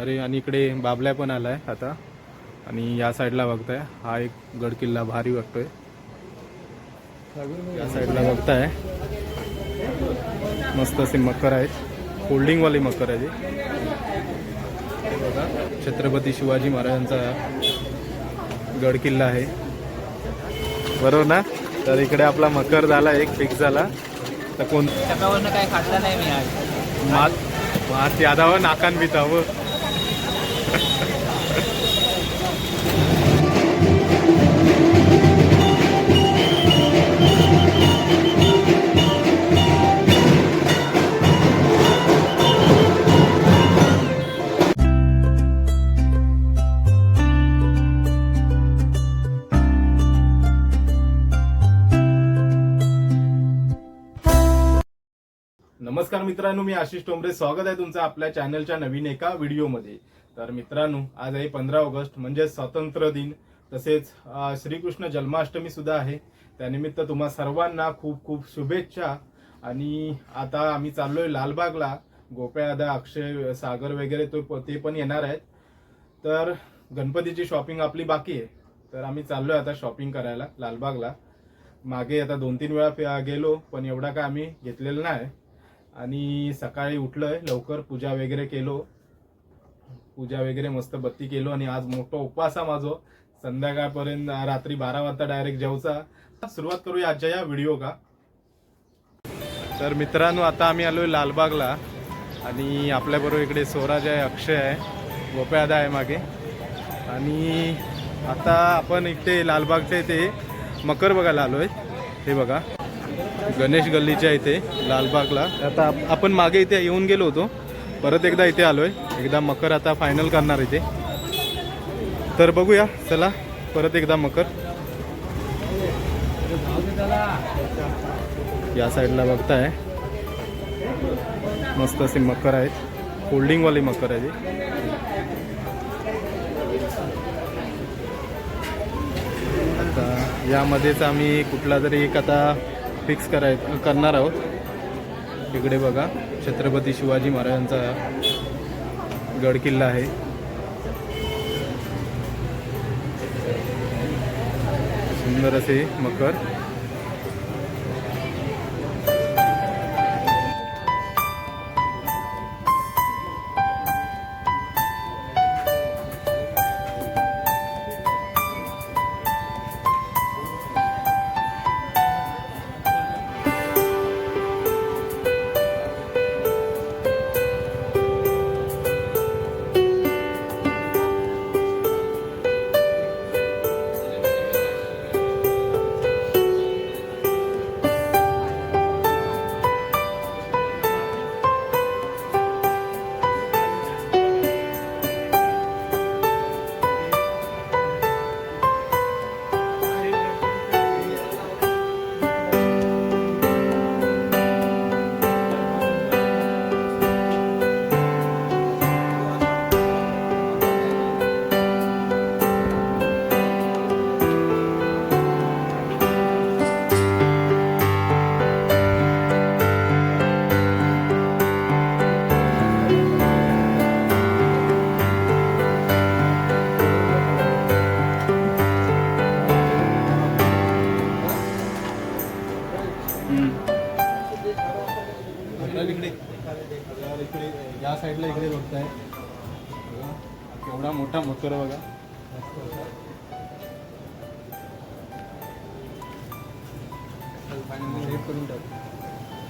अरे आणि इकडे बाबल्या पण आलाय आता. आणि या साईडला बघताय हा एक गड किल्ला भारी वाटतोय या साईडला बघताय. मस्त असे मकर आहेत. होल्डिंगवाले मकर आहे ते. बघा छत्रपती शिवाजी महाराजांचा गड किल्ला आहे. बरोबर ना? तर इकडे आपला मकर झाला एक फिक्स झाला. तर कोण काय खाल्लं नाही मी आज. मात मात यादावं नाकान बितावं すごい! मित्रांनो मी आशिष टोंबरे. स्वागत आहे तुमचं आपल्या चॅनलच्या नवीन एका व्हिडिओमध्ये. तर मित्रांनो आज आहे पंधरा ऑगस्ट म्हणजे स्वातंत्र्य दिन. तसेच श्रीकृष्ण जन्माष्टमी सुद्धा आहे. त्यानिमित्त तुम्हा सर्वांना खूप खूप शुभेच्छा. आणि आता आम्ही चाललोय लालबागला. गोप्या अक्षय सागर वगैरे तो ते पण येणार आहेत. तर गणपतीची शॉपिंग आपली बाकी आहे. तर आम्ही चाललोय आता शॉपिंग करायला लालबागला. मागे आता दोन तीन वेळा गेलो पण एवढा काय आम्ही घेतलेला नाही. आणि सकाळी उठलोय लवकर पूजा वगैरे केलो. पूजा वगैरे मस्त बत्ती केलो आणि आज मोठा उपवास आहे माझो. संध्याकाळपर्यंत रात्री बारा वाजता डायरेक्ट जेवचा. सुरुवात करूया आजच्या या व्हिडिओ का. तर मित्रांनो आता आम्ही आलोय लालबागला. आणि आपल्याबरोबर इकडे स्वराज आहे अक्षय आहे गोप्यादा आहे मागे. आणि आता आपण इकडे लालबागच्या इथे मकर बघायला आलोय. हे बघा. गणेश गल्लीच्या इथे लालबागला. आता आपण मागे इथे येऊन गेलो होतो. परत एकदा इथे आलोय. एकदा मकर आता फायनल करणार इथे. तर बघूया चला परत एकदा मकर. या साईडला बघताय. मस्त असे मकर आहेत. होल्डिंगवाले मकर आहे ते. आता यामध्येच आम्ही कुठला तरी एक आता फिक्स कराय करणार आहोत. इकडे बघा छत्रपती शिवाजी महाराजांचा गड किल्ला आहे. सुंदर असे मकर. साईडला इकडे बघताय. बघा, केवढा मोठा मकर बघा.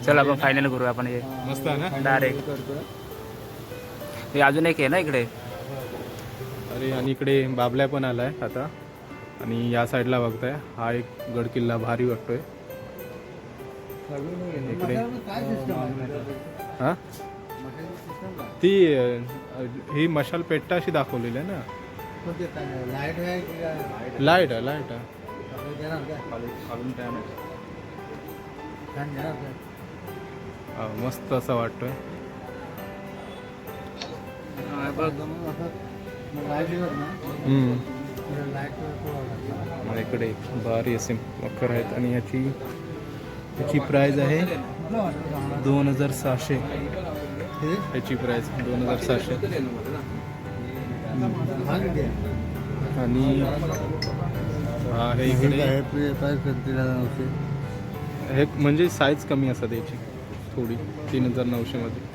चल आपण फायनल करू आपण हे मस्त आहे ना? डायरेक्ट हे अजून एक आहे ना इकडे? अरे आणि इकडे बाबल्या पण आलाय आता. आणि या साईडला बघताय हा एक गड किल्ला भारी वाटतोय. इकडे. हा? ती ही मशाल पेट्टा अशी दाखवलेली आहे ना. लाइट आहे की काय? लाइट आहे लाइट आहे. आपल्याला देणार काय? फॅन देणार काय? हा, मस्त असं वाटतोय. एकदम असं मग लाइट येणार ना? हम्म. तर लाइट थोडं मग इकडे भारी असे मकर आहेत आणि ह्याची ह्याची प्राइस आहे दोन हजार सहाशे. ह्याची प्राइस दोन हजार सहाशे. आणि हा हे इकडे. हे म्हणजे साईज कमी असतात याची थोडी तीन हजार नऊशे मध्ये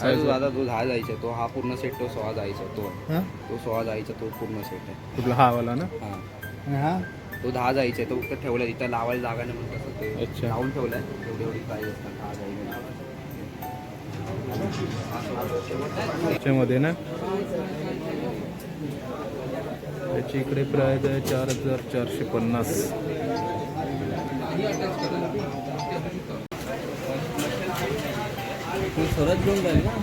साईज आता तो दहा जायचा तो हा पूर्ण सेट तो सोळा जायचा तो. हा? तो सोळा जायचा तो पूर्ण सेट आहे. कुठला हा वाला ना? हा. हा? तो दहा जायचा तो फक्त ठेवलाय तिथं लावायला जागा नाही म्हणून तसं ते अच्छा. लावून ठेवलाय. एवढी एवढी प्राईज असतात दहा त्याच्यामध्ये ना? त्याची इकडे प्राईज आहे चार हजार चारशे पन्नास. सरच घेऊन जाईल ना?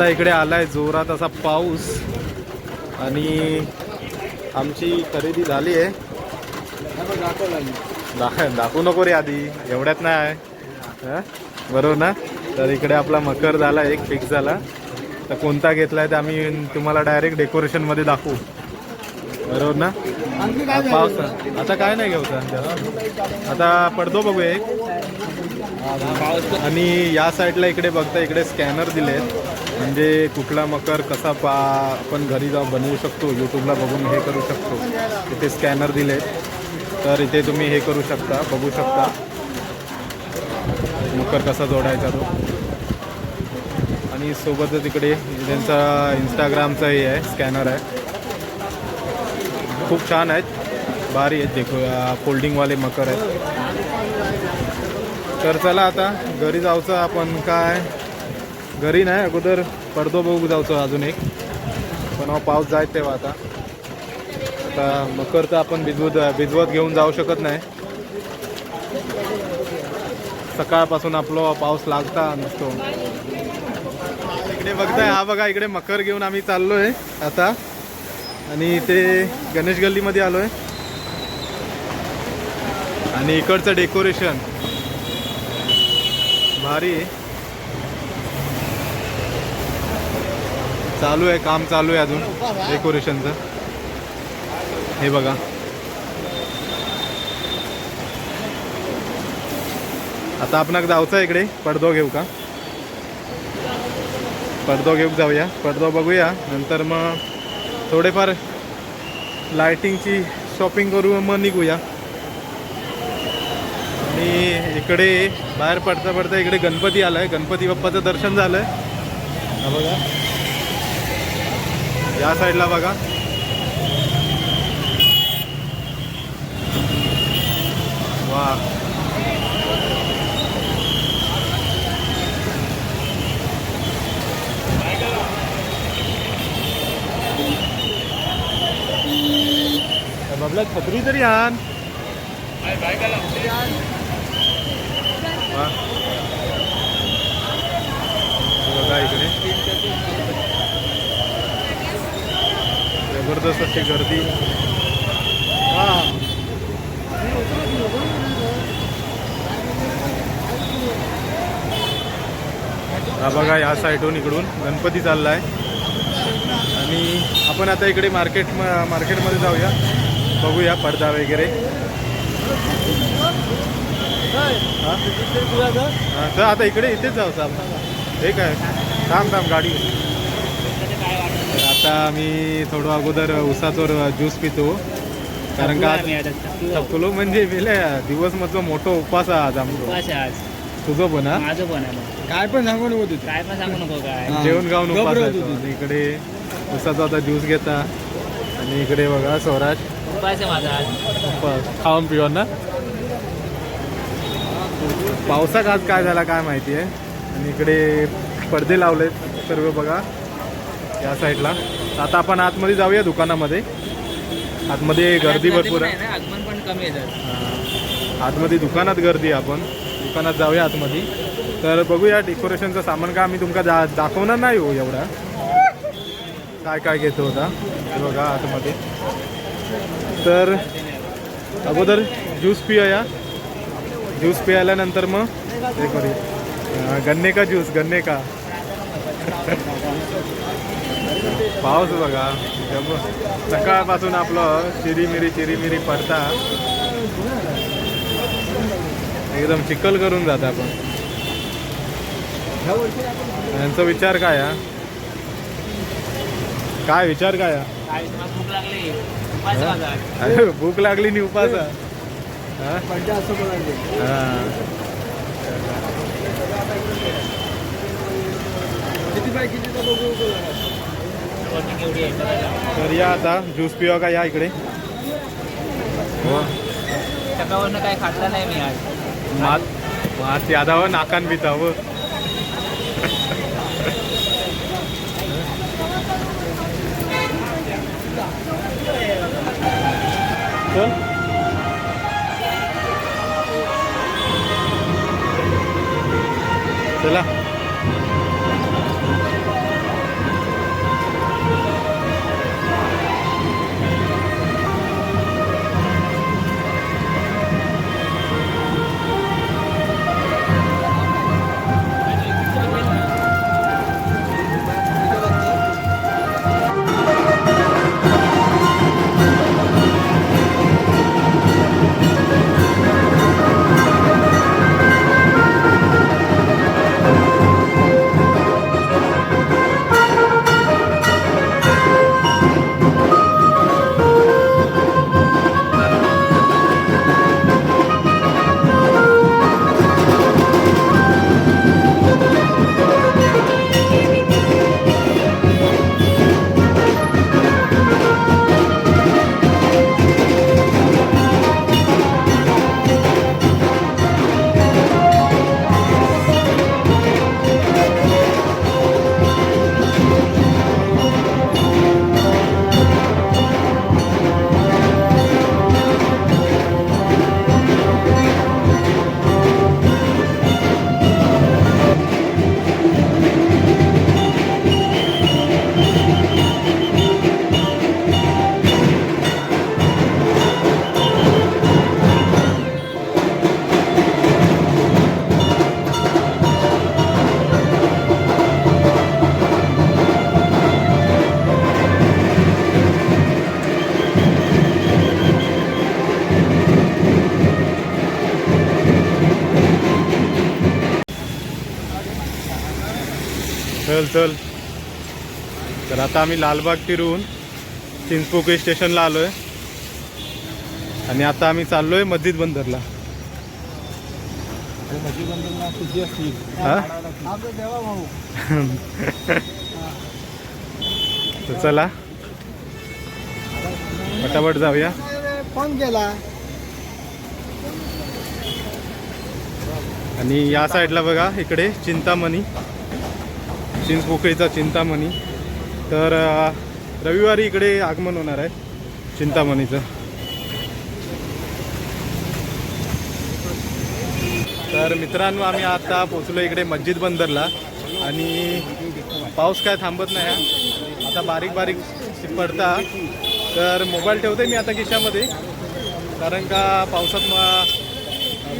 आता इकडे आलाय जोरात असा पाऊस. आणि आमची खरेदी झाली आहे. दाख दाखवू नको रे आधी. एवढ्यात नाही बरोबर ना? तर इकडे आपला मकर झाला एक फिक्स झाला. तर कोणता घेतलाय तर आम्ही तुम्हाला डायरेक्ट डेकोरेशनमध्ये दाखवू. बरोबर ना? पाऊस आता काय नाही घेऊचा आता पडतो बघू एक. आणि या साईडला इकडे बघता इकडे स्कॅनर दिलेत. म्हणजे कुठला मकर कसा पा आपण घरी जाऊन बनवू शकतो यूट्यूबला बघून हे करू शकतो. इथे स्कॅनर दिले. तर इथे तुम्ही हे करू शकता बघू शकता. मकर कसा जोडायचा तो. आणि सोबतच इकडे त्यांचा इंस्टाग्रामचा हे आहे स्कॅनर आहे. खूप छान आहेत. भारी आहेत. देखो फोल्डिंगवाले मकर आहेत. तर चला आता घरी जाऊचं आपण काय घरी नाही अगोदर पडदो बघू जाऊचं अजून एक. पण हा पाऊस जाय तेव्हा आता. आता मकर तर आपण भिजवत भिजवत घेऊन जाऊ शकत नाही. सकाळपासून आपला पाऊस लागता नसतो. इकडे बघताय हा बघा इकडे मकर घेऊन आम्ही चाललोय आता. आणि इथे गणेश गल्लीमध्ये आलोय. आणि इकडचं डेकोरेशन. भारी आहे. चालू आहे काम चालू आहे अजून डेकोरेशनचं. हे बघा. आता आपण जाऊचा इकडे पडदो घेऊ का? पडदो घेऊ जाऊया. पडदो बघूया. नंतर मग थोडेफार लायटिंगची शॉपिंग करू मग निघूया. आणि इकडे बाहेर पडता पडता इकडे गणपती आलाय. गणपती बाप्पाचं दर्शन झालंय. आहे बघा. या साईडला बघा. वा. बाबला छत्री तरी आण. बघा इकडे. जबरदस्त अशी गर्दी. हा. बघा या साईडहून इकडून गणपती चाललाय. आणि आपण आता इकडे मार्केट मार्केटमध्ये जाऊया. बघूया पडदा वगैरे. हा? तर आता इकडे इथेच जाऊ साहेब. हे काय? थांब थांब गाडी. आता आम्ही थोडं अगोदर उसाचोर ज्यूस पितो. कारण का थकलो म्हणजे मेले दिवस मधलं मोठं उपवास आहे आज आमचं. आज. तुझं पण हा? माझं पण आहे. काय पण सांगू नको काय पण सांगू नको काय. हा. जेवण गाऊन उपवास आहे तू. आणि इकडे उसाचा आता ज्यूस घेता. आणि इकडे बघा स्वराज. उपास आहे माझा आज. उपवास. खाऊन पिऊन ना. पावसात आज काय झाला काय माहिती आहे. आणि इकडे पडदे लावलेत. सर्व बघा. या साईडला. आता आपण आतमध्ये जाऊया दुकानामध्ये. आतमध्ये गर्दी भरपूर आहे. आगमन पण कमी येतात हा. आतमध्ये दुकानात गर्दी आहे आपण. दुकानात जाऊया आतमध्ये. तर बघूया डेकोरेशनचं सामान का आम्ही तुमका दा दाखवणार नाही हो एवढा. काय काय घेतो होता बघा आतमध्ये. तर अगोदर ज्यूस पिऊया. ज्यूस पियाल्यानंतर मग हे करूया. गन्ने का ज्यूस? गन्ने का? पाऊस बघा. सकाळपासून आपलं चिरीमिरी चिरीमिरी पडता. एकदम चिखल करून जात आपण. यांचा विचार काय हा? काय विचार काय. अरे भूक लागली नि उपास. किती तर या आता ज्यूस पिवा का? या इकडे. हो. सकाळवरनं काय खाल्लं नाही मी आज. मात मात यादावं नाकान बितावं. चल. चला. चल चल. तर आता आम्ही लालबाग फिरून चिंचपोकळी स्टेशनला आलोय. आणि आता आम्ही चाललोय मस्जिद बंदरला. तर चला. पटापट जाऊया. फोन केला आणि या साईडला बघा इकडे चिंतामणी. चिंचपोकळीचा चिंतामणी. तर रविवारी इकडे आगमन होणार आहे चिंतामणीचं. तर मित्रांनो आम्ही आता पोचलो इकडे मस्जिद बंदरला. आणि पाऊस काय थांबत नाही आता बारीक बारीक पडता तर मोबाईल ठेवते मी आता खिशामध्ये. कारण का पावसात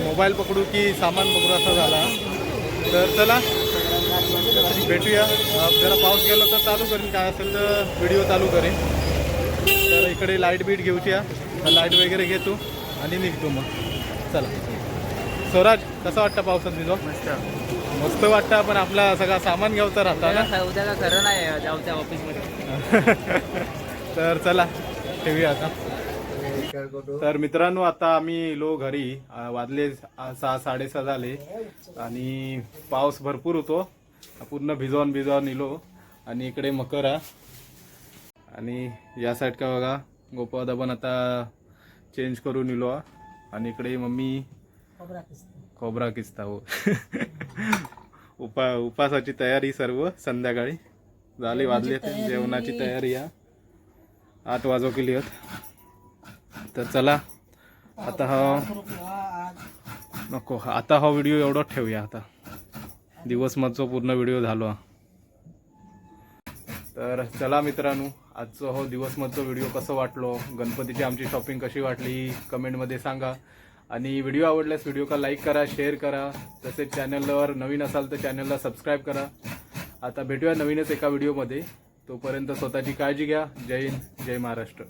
मोबाईल पकडू की सामान पकडू असा झाला तर चला भेटूया. जरा पाऊस गेलो तर चालू करेन. काय असेल तर व्हिडिओ चालू करेन. तर इकडे लाइट बीट घेऊया लाइट वगैरे घेतो आणि निघतो मग. चला. स्वराज कसा वाटतं पावसात निघो मस्त. मस्त वाटतं. पण आपला सगळा सामान घ्यावचा राहता ना? उद्या काय खरं नाही जाऊ त्या ऑफिसमध्ये तर चला ठेवूया आता. तर मित्रांनो आता आम्ही लो घरी. वाजले सहा साडेसहा झाले. आणि पाऊस भरपूर होतो. पूर्ण भिजवून भिजवून इलो. आणि इकडे मकरा. आणि या साईड का बघा गोपादा पण आता चेंज करून इलो. आणि इकडे मम्मी खोबरा किस्ता. हो. उपा उपासाची तयारी सर्व संध्याकाळी. झाली वाजली जेवणाची तयारी या आठ वाजो केली आहेत तर चला आता हा नको आता हा व्हिडिओ एवढाच ठेवूया आता. दिवस पूर्ण व्हिडिओ झालो. तर चला मित्रांनो आजचं हो दिवस व्हिडिओ कसं वाटलो? गणपतीची आमची शॉपिंग कशी वाटली? कमेंटमध्ये सांगा. आणि व्हिडिओ आवडल्यास व्हिडिओ का लाईक करा शेअर करा. तसेच चॅनलवर नवीन असाल तर चॅनलला सबस्क्राईब करा. आता भेटूया नवीनच एका व्हिडिओमध्ये तोपर्यंत स्वतःची काळजी घ्या. जय हिंद जय महाराष्ट्र.